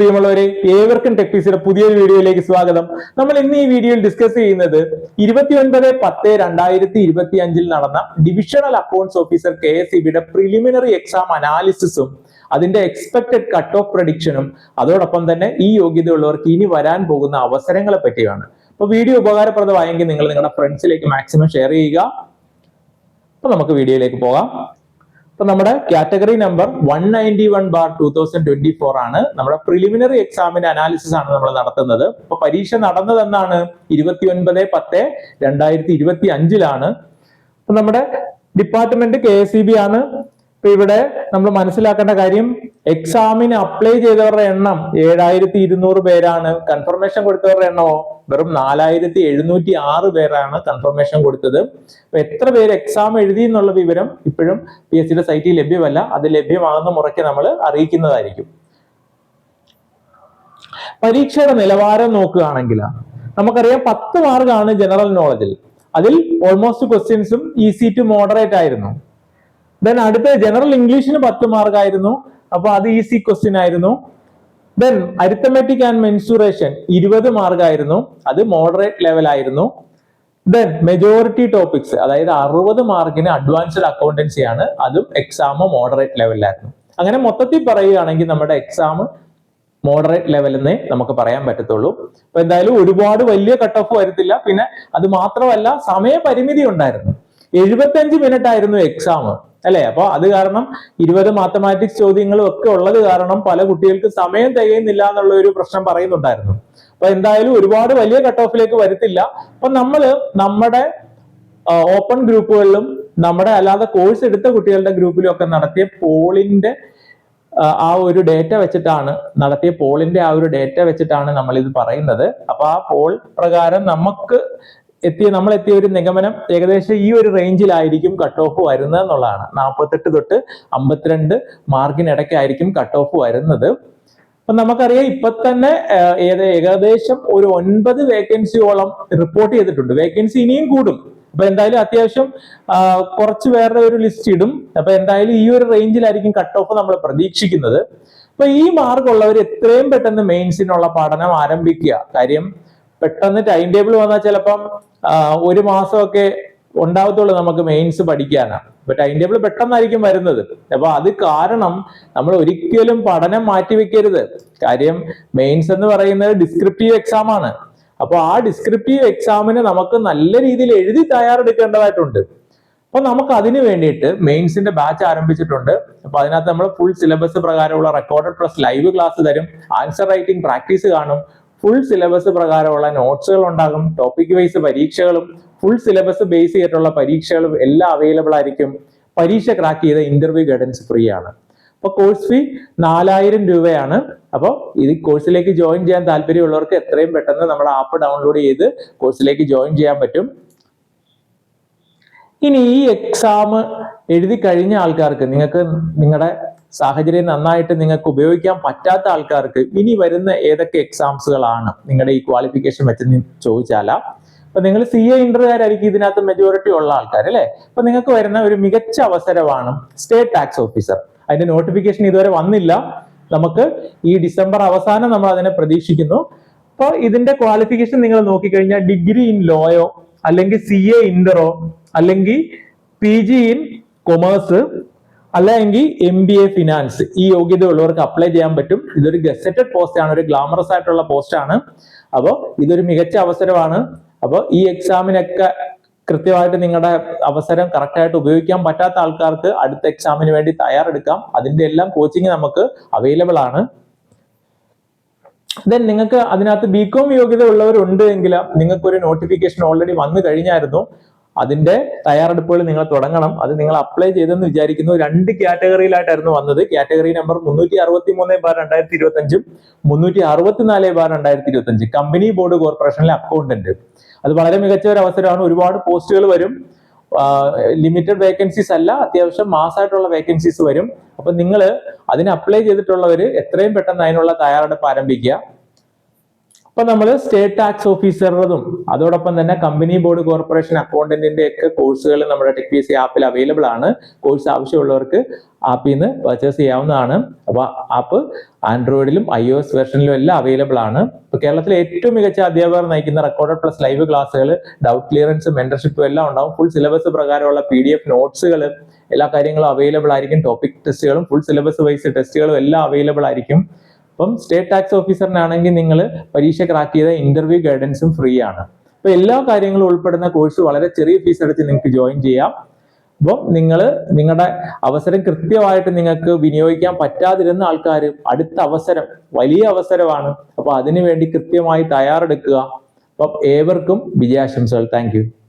പ്രിയമുള്ളവരെ ഏവർക്കും ടെക്പീസിയുടെ പുതിയൊരു വീഡിയോയിലേക്ക് സ്വാഗതം. നമ്മൾ ഇന്ന് ഈ വീഡിയോയിൽ ഡിസ്കസ് ചെയ്യുന്നത് ഇരുപത്തിയൊൻപത് പത്ത് രണ്ടായിരത്തി ഇരുപത്തി അഞ്ചിൽ നടന്ന divisional accounts officer K S ഇബിയുടെ preliminary exam അനാലിസിസും അതിന്റെ എക്സ്പെക്ടഡ് കട്ട് ഓഫ് പ്രഡിക്ഷനും അതോടൊപ്പം തന്നെ ഈ യോഗ്യത ഉള്ളവർക്ക് ഇനി വരാൻ പോകുന്ന അവസരങ്ങളെ പറ്റിയാണ്. അപ്പൊ വീഡിയോ ഉപകാരപ്രദമായെങ്കിൽ നിങ്ങൾ നിങ്ങളുടെ ഫ്രണ്ട്സിലേക്ക് മാക്സിമം ഷെയർ ചെയ്യുക. അപ്പൊ നമുക്ക് വീഡിയോയിലേക്ക് പോകാം. അപ്പൊ നമ്മുടെ category number one ninety one bar two thousand twenty four ആണ്. നമ്മുടെ പ്രിലിമിനറി എക്സാമിന്റെ അനാലിസിസ് ആണ് നമ്മൾ നടത്തുന്നത്. അപ്പൊ പരീക്ഷ നടന്നതെന്നാണ് ഇരുപത്തി ഒൻപത് പത്ത് രണ്ടായിരത്തി ഇരുപത്തി അഞ്ചിലാണ് നമ്മുടെ ഡിപ്പാർട്ട്മെന്റ് കെ എസ് ബി ആണ്. ഇപ്പൊ ഇവിടെ നമ്മൾ മനസ്സിലാക്കേണ്ട കാര്യം എക്സാമിന് അപ്ലൈ ചെയ്തവരുടെ എണ്ണം ഏഴായിരത്തി ഇരുന്നൂറ് പേരാണ്. കൺഫർമേഷൻ കൊടുത്തവരുടെ എണ്ണമോ? വെറും നാലായിരത്തി എഴുന്നൂറ്റി ആറ് പേരാണ് കൺഫർമേഷൻ കൊടുത്തത്. അപ്പൊ എത്ര പേര് എക്സാം എഴുതി എന്നുള്ള വിവരം ഇപ്പോഴും പി എസ് സിയുടെ സൈറ്റിൽ ലഭ്യമല്ല. അത് ലഭ്യമാകുന്ന മുറയ്ക്ക് നമ്മൾ അറിയിക്കുന്നതായിരിക്കും. പരീക്ഷയുടെ നിലവാരം നോക്കുകയാണെങ്കിൽ നമുക്കറിയാം പത്ത് മാർക്കാണ് ജനറൽ നോളജിൽ അതിൽ ഓൾമോസ്റ്റ് ക്വസ്റ്റ്യൻസും ഈസി ടു മോഡറേറ്റ് ആയിരുന്നു. ദെൻ അടുത്ത ജനറൽ ഇംഗ്ലീഷിന് പത്ത് മാർക്കായിരുന്നു അപ്പൊ അത് ഈസി ക്വസ്റ്റ്യൻ ആയിരുന്നു. ദെൻ അരിത്തമെറ്റിക് ആൻഡ് മെൻസുറേഷൻ ഇരുപത് മാർക്കായിരുന്നു അത് മോഡറേറ്റ് ലെവൽ ആയിരുന്നു. ദെൻ മെജോറിറ്റി ടോപ്പിക്സ് അതായത് അറുപത് മാർക്കിന് അഡ്വാൻസ്ഡ് അക്കൗണ്ടൻസി ആണ്. അതും എക്സാം മോഡറേറ്റ് ലെവലിലായിരുന്നു അങ്ങനെ മൊത്തത്തിൽ പറയുകയാണെങ്കിൽ നമ്മുടെ എക്സാം മോഡറേറ്റ് ലെവൽ എന്നേ നമുക്ക് പറയാൻ പറ്റത്തുള്ളൂ. അപ്പൊ എന്തായാലും ഒരുപാട് വലിയ കട്ട് ഓഫ് വരത്തില്ല. പിന്നെ അത് മാത്രമല്ല സമയപരിമിതി ഉണ്ടായിരുന്നു. എഴുപത്തഞ്ച് മിനിറ്റ് ആയിരുന്നു എക്സാം അല്ലെ? അപ്പൊ അത് കാരണം ഇരുപത് മാത്തമാറ്റിക്സ് ചോദ്യങ്ങളും ഒക്കെ ഉള്ളത് കാരണം പല കുട്ടികൾക്ക് സമയം തികയുന്നില്ല എന്നുള്ള ഒരു പ്രശ്നം പറയുന്നുണ്ടായിരുന്നു. അപ്പൊ എന്തായാലും ഒരുപാട് വലിയ കട്ട് ഓഫിലേക്ക് വരത്തില്ല. അപ്പൊ നമ്മൾ നമ്മുടെ ഓപ്പൺ ഗ്രൂപ്പുകളിലും നമ്മുടെ അല്ലാതെ കോഴ്സ് എടുത്ത കുട്ടികളുടെ ഗ്രൂപ്പിലും ഒക്കെ നടത്തിയ പോളിന്റെ ആ ഒരു ഡേറ്റ വെച്ചിട്ടാണ് നടത്തിയ പോളിന്റെ ആ ഒരു ഡേറ്റ വെച്ചിട്ടാണ് നമ്മൾ ഇത് പറയുന്നത്. അപ്പൊ ആ പോൾ പ്രകാരം നമുക്ക് എത്തിയ നമ്മൾ എത്തിയ ഒരു നിഗമനം ഏകദേശം ഈ ഒരു റേഞ്ചിലായിരിക്കും കട്ട് ഓഫ് വരുന്നത് എന്നുള്ളതാണ്. നാൽപ്പത്തെട്ട് തൊട്ട് അമ്പത്തിരണ്ട് മാർക്കിനിടയ്ക്കായിരിക്കും കട്ട് ഓഫ് വരുന്നത്. അപ്പൊ നമുക്കറിയാം ഇപ്പൊ തന്നെ ഏകദേശം ഒരു ഒൻപത് വേക്കൻസിയോളം റിപ്പോർട്ട് ചെയ്തിട്ടുണ്ട്. വേക്കൻസി ഇനിയും കൂടും. അപ്പൊ എന്തായാലും അത്യാവശ്യം കുറച്ച് വേറെ ഒരു ലിസ്റ്റ് ഇടും. അപ്പൊ എന്തായാലും ഈ ഒരു റേഞ്ചിലായിരിക്കും കട്ട് ഓഫ് നമ്മൾ പ്രതീക്ഷിക്കുന്നത്. അപ്പൊ ഈ മാർക്കുള്ളവർ എത്രയും പെട്ടെന്ന് മെയിൻസിനുള്ള പഠനം ആരംഭിക്കുക. കാര്യം പെട്ടെന്ന് ടൈം ടേബിൾ വന്നാൽ ചിലപ്പം ഒരു മാസമൊക്കെ ഉണ്ടാവത്തുള്ളൂ നമുക്ക് മെയിൻസ് പഠിക്കാനാണ് അപ്പൊ ടൈം ടേബിൾ പെട്ടെന്നായിരിക്കും വരുന്നത്. അപ്പൊ അത് കാരണം നമ്മൾ ഒരിക്കലും പഠനം മാറ്റി വെക്കരുത് കാര്യം മെയിൻസ് എന്ന് പറയുന്നത് ഡിസ്ക്രിപ്റ്റീവ് എക്സാം ആണ്. അപ്പൊ ആ ഡിസ്ക്രിപ്റ്റീവ് എക്സാമിന് നമുക്ക് നല്ല രീതിയിൽ എഴുതി തയ്യാറെടുക്കേണ്ടതായിട്ടുണ്ട്. അപ്പൊ നമുക്ക് അതിന് വേണ്ടിയിട്ട് മെയിൻസിന്റെ ബാച്ച് ആരംഭിച്ചിട്ടുണ്ട്. അപ്പൊ അതിനകത്ത് നമ്മൾ ഫുൾ സിലബസ് പ്രകാരമുള്ള റെക്കോർഡഡ് പ്ലസ് ലൈവ് ക്ലാസ് തരും. ആൻസർ റൈറ്റിംഗ് പ്രാക്ടീസ് കാണും. ഫുൾ സിലബസ് പ്രകാരമുള്ള നോട്ട്സുകൾ ഉണ്ടാകും ടോപ്പിക് വൈസ് പരീക്ഷകളും ഫുൾ സിലബസ് ബേസ് ചെയ്തിട്ടുള്ള പരീക്ഷകളും എല്ലാം അവൈലബിൾ ആയിരിക്കും. പരീക്ഷ ക്രാക്ക് ചെയ്ത ഇന്റർവ്യൂ ഗൈഡൻസ് ഫ്രീ ആണ്. അപ്പോൾ കോഴ്സ് ഫീ നാലായിരം രൂപയാണ്. അപ്പോൾ ഇത് കോഴ്സിലേക്ക് ജോയിൻ ചെയ്യാൻ താല്പര്യമുള്ളവർക്ക് എത്രയും പെട്ടെന്ന് നമ്മുടെ ആപ്പ് ഡൗൺലോഡ് ചെയ്ത് കോഴ്സിലേക്ക് ജോയിൻ ചെയ്യാൻ പറ്റും. ഇനി ഈ എക്സാം എഴുതി കഴിഞ്ഞ ആൾക്കാർക്ക് നിങ്ങൾക്ക് നിങ്ങളുടെ സാഹചര്യം നന്നായിട്ട് നിങ്ങൾക്ക് ഉപയോഗിക്കാൻ പറ്റാത്ത ആൾക്കാർക്ക് ഇനി വരുന്ന ഏതൊക്കെ എക്സാംസുകളാണ് നിങ്ങളുടെ ഈ ക്വാളിഫിക്കേഷൻ വെച്ച് ചോദിച്ചാലാ. അപ്പൊ നിങ്ങൾ സി എ ഇന്റർകാരായിരിക്കും ഇതിനകത്ത് മെജോറിറ്റി ഉള്ള ആൾക്കാർ അല്ലെ? അപ്പൊ നിങ്ങൾക്ക് വരുന്ന ഒരു മികച്ച അവസരമാണ് സ്റ്റേറ്റ് ടാക്സ് ഓഫീസർ അതിന്റെ നോട്ടിഫിക്കേഷൻ ഇതുവരെ വന്നില്ല. നമുക്ക് ഈ ഡിസംബർ അവസാനം നമ്മൾ അതിനെ പ്രതീക്ഷിക്കുന്നു. അപ്പോൾ ഇതിന്റെ ക്വാളിഫിക്കേഷൻ നിങ്ങൾ നോക്കിക്കഴിഞ്ഞാൽ ഡിഗ്രി ഇൻ ലോയോ അല്ലെങ്കിൽ സി എ ഇന്ററോ അല്ലെങ്കിൽ പി ജി ഇൻ കൊമേഴ്സ് അല്ലെങ്കിൽ എം ബി എ ഫിനാൻസ് ഈ യോഗ്യത ഉള്ളവർക്ക് അപ്ലൈ ചെയ്യാൻ പറ്റും. ഇതൊരു ഗസറ്റഡ് പോസ്റ്റ് ആണ്. ഒരു ഗ്ലാമറസ് ആയിട്ടുള്ള പോസ്റ്റ് ആണ്. അപ്പോൾ ഇതൊരു മികച്ച അവസരമാണ്. അപ്പോൾ ഈ എക്സാമിനൊക്കെ കൃത്യമായിട്ട് നിങ്ങളുടെ അവസരം കറക്റ്റായിട്ട് ഉപയോഗിക്കാൻ പറ്റാത്ത ആൾക്കാർക്ക് അടുത്ത എക്സാമിന് വേണ്ടി തയ്യാറെടുക്കാം. അതിന്റെ എല്ലാം കോച്ചിങ് നമുക്ക് അവൈലബിൾ ആണ്. ദെൻ നിങ്ങൾക്ക് അതിനകത്ത് ബികോം യോഗ്യത ഉള്ളവരുണ്ട് എങ്കിൽ നിങ്ങൾക്ക് ഒരു നോട്ടിഫിക്കേഷൻ ഓൾറെഡി വന്നു കഴിഞ്ഞായിരുന്നു. അതിന്റെ തയ്യാറെടുപ്പുകൾ നിങ്ങൾ തുടങ്ങണം. അത് നിങ്ങൾ അപ്ലൈ ചെയ്തെന്ന് വിചാരിക്കുന്നു. രണ്ട് കാറ്റഗറിയിലായിട്ടായിരുന്നു വന്നത്. കാറ്റഗറി നമ്പർ മുന്നൂറ്റി അറുപത്തി മൂന്ന് ബാർ രണ്ടായിരത്തി ഇരുപത്തി അഞ്ചും മുന്നൂറ്റി അറുപത്തിനാല് ബാർ രണ്ടായിരത്തി ഇരുപത്തി അഞ്ച് കമ്പനി ബോർഡ് കോർപ്പറേഷനിലെ അക്കൗണ്ടന്റ് അത് വളരെ മികച്ച ഒരു അവസരമാണ്. ഒരുപാട് പോസ്റ്റുകൾ വരും. ലിമിറ്റഡ് വേക്കൻസീസ് അല്ല അത്യാവശ്യം മാസമായിട്ടുള്ള വേക്കൻസീസ് വരും. അപ്പൊ നിങ്ങൾ അതിന് അപ്ലൈ ചെയ്തിട്ടുള്ളവർ എത്രയും പെട്ടെന്ന് അതിനുള്ള തയ്യാറെടുപ്പ് ആരംഭിക്കുക. അപ്പൊ നമ്മൾ സ്റ്റേറ്റ് ടാക്സ് ഓഫീസറും അതോടൊപ്പം തന്നെ കമ്പനി ബോർഡ് കോർപ്പറേഷൻ അക്കൗണ്ടന്റിന്റെ ഒക്കെ കോഴ്സുകൾ നമ്മുടെ ടെക് പി ആപ്പിൽ അവൈലബിൾ ആണ്. കോഴ്സ് ആവശ്യമുള്ളവർക്ക് ആപ്പിൽ നിന്ന് പർച്ചേസ് ചെയ്യാവുന്നതാണ്. അപ്പൊ ആപ്പ് ആൻഡ്രോയിഡിലും ഐ ഒ എസ് വെർഷനിലും എല്ലാം അവൈലബിൾ ആണ്. ഇപ്പൊ കേരളത്തിലെ ഏറ്റവും മികച്ച അധ്യാപകർ നയിക്കുന്ന റെക്കോർഡഡ് പ്ലസ് ലൈവ് ക്ലാസ്സുകൾ ഡൗട്ട് ക്ലിയറൻസ് മെന്റർഷിപ്പും എല്ലാം ഉണ്ടാവും. ഫുൾ സിലബസ് പ്രകാരമുള്ള പി ഡി എഫ് നോട്ട്സുകൾ എല്ലാ കാര്യങ്ങളും അവൈലബിൾ ആയിരിക്കും. ടോപ്പിക് ടെസ്റ്റുകളും ഫുൾ സിലബസ് വൈസ് ടെസ്റ്റുകളും എല്ലാം അവൈലബിൾ ആയിരിക്കും. അപ്പം സ്റ്റേറ്റ് ടാക്സ് ഓഫീസറിനാണെങ്കിൽ നിങ്ങൾ പരീക്ഷ ക്രാക്ക് ചെയ്ത ഇന്റർവ്യൂ ഗൈഡൻസും ഫ്രീ ആണ്. അപ്പൊ എല്ലാ കാര്യങ്ങളും ഉൾപ്പെടുന്ന കോഴ്സ് വളരെ ചെറിയ ഫീസ് അടച്ച് നിങ്ങൾക്ക് ജോയിൻ ചെയ്യാം. അപ്പം നിങ്ങൾ നിങ്ങളുടെ അവസരം കൃത്യമായിട്ട് നിങ്ങൾക്ക് വിനിയോഗിക്കാൻ പറ്റാതിരുന്ന ആൾക്കാർ അടുത്ത അവസരം വലിയ അവസരമാണ്. അപ്പൊ അതിനുവേണ്ടി കൃത്യമായി തയ്യാറെടുക്കുക. അപ്പം ഏവർക്കും വിജയാശംസകൾ. താങ്ക്